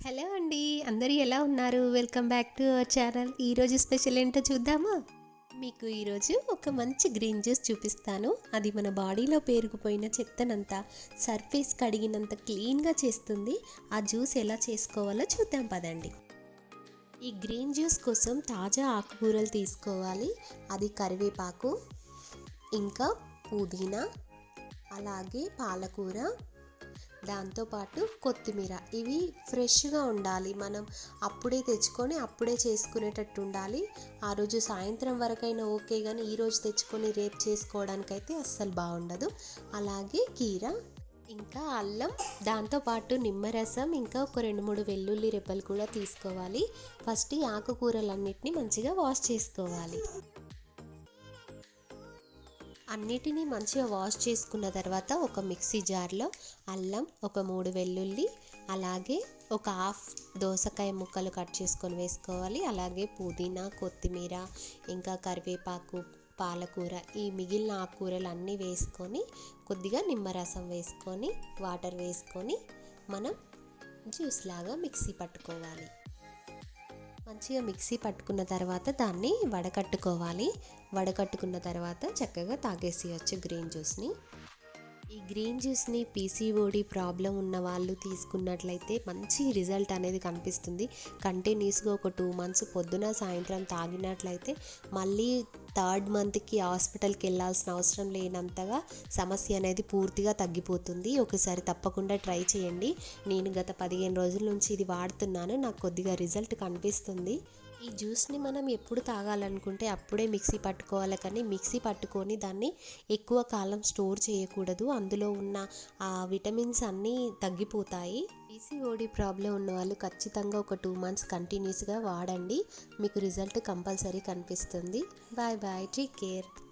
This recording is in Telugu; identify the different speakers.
Speaker 1: హలో అండి అందరూ ఎలా ఉన్నారు? Welcome back to our channel. ఈరోజు స్పెషల్ ఏంటో చూద్దామా? మీకు ఈరోజు ఒక మంచి గ్రీన్ జ్యూస్ చూపిస్తాను. అది మన బాడీలో పేరుకుపోయిన చెత్తనంతా సర్ఫేస్ కడిగినంత క్లీన్గా చేస్తుంది. ఆ జ్యూస్ ఎలా చేసుకోవాలో చూద్దాం పదండి. ఈ గ్రీన్ జ్యూస్ కోసం తాజా ఆకుకూరలు తీసుకోవాలి. అది కరివేపాకు ఇంకా పుదీనా అలాగే పాలకూర దాంతోపాటు కొత్తిమీర. ఇవి ఫ్రెష్గా ఉండాలి. మనం అప్పుడే తెచ్చుకొని అప్పుడే చేసుకునేటట్టు ఉండాలి. ఆ రోజు సాయంత్రం వరకైనా ఓకే కానీ ఈరోజు తెచ్చుకొని రేపు చేసుకోవడానికైతే అస్సలు బాగుండదు. అలాగే కీర ఇంకా అల్లం దాంతోపాటు నిమ్మరసం ఇంకా ఒక రెండు మూడు వెల్లుల్లి రెబ్బలు కూడా తీసుకోవాలి. ఫస్ట్ ఈ ఆకుకూరలన్నిటిని మంచిగా వాష్ చేసుకోవాలి. అన్నిటినీ మంచిగా వాష్ చేసుకున్న తర్వాత ఒక మిక్సీ జార్లో అల్లం ఒక మూడు వెల్లుల్లి అలాగే ఒక హాఫ్ దోసకాయ ముక్కలు కట్ చేసుకొని వేసుకోవాలి. అలాగే పుదీనా కొత్తిమీర ఇంకా కరివేపాకు పాలకూర ఈ మిగిలిన ఆకుకూరలు అన్నీ వేసుకొని కొద్దిగా నిమ్మరసం వేసుకొని వాటర్ వేసుకొని మనం జ్యూస్ లాగా మిక్సీ పట్టుకోవాలి. మంచిగా మిక్సీ పట్టుకున్న తర్వాత దాన్ని వడకట్టుకోవాలి. వడకట్టుకున్న తర్వాత చక్కగా తాగేసేయచ్చు గ్రీన్ జ్యూస్ని. ఈ గ్రీన్ జ్యూస్ని పీసీఓడి ప్రాబ్లం ఉన్న వాళ్ళు తీసుకున్నట్లయితే మంచి రిజల్ట్ అనేది కనిపిస్తుంది. కంటిన్యూస్గా ఒక టూ మంత్స్ పొద్దున సాయంత్రం తాగినట్లయితే మళ్ళీ థర్డ్ మంత్కి హాస్పిటల్కి వెళ్ళాల్సిన అవసరం లేనంతగా సమస్య అనేది పూర్తిగా తగ్గిపోతుంది. ఒకసారి తప్పకుండా ట్రై చేయండి. నేను గత పదిహేను రోజుల నుంచి ఇది వాడుతున్నాను. నాకు కొద్దిగా రిజల్ట్ కనిపిస్తుంది. ఈ జ్యూస్ని మనం ఎప్పుడు తాగాలనుకుంటే అప్పుడే మిక్సీ పట్టుకోవాలి. కానీ మిక్సీ పట్టుకొని దాన్ని ఎక్కువ కాలం స్టోర్ చేయకూడదు. అందులో ఉన్న ఆ విటమిన్స్ అన్నీ తగ్గిపోతాయి. పీసీఓడి ప్రాబ్లం ఉన్న వాళ్ళు ఖచ్చితంగా ఒక టూ మంత్స్ కంటిన్యూస్గా వాడండి. మీకు రిజల్ట్ కంపల్సరీ కనిపిస్తుంది. Bye bye. Take care.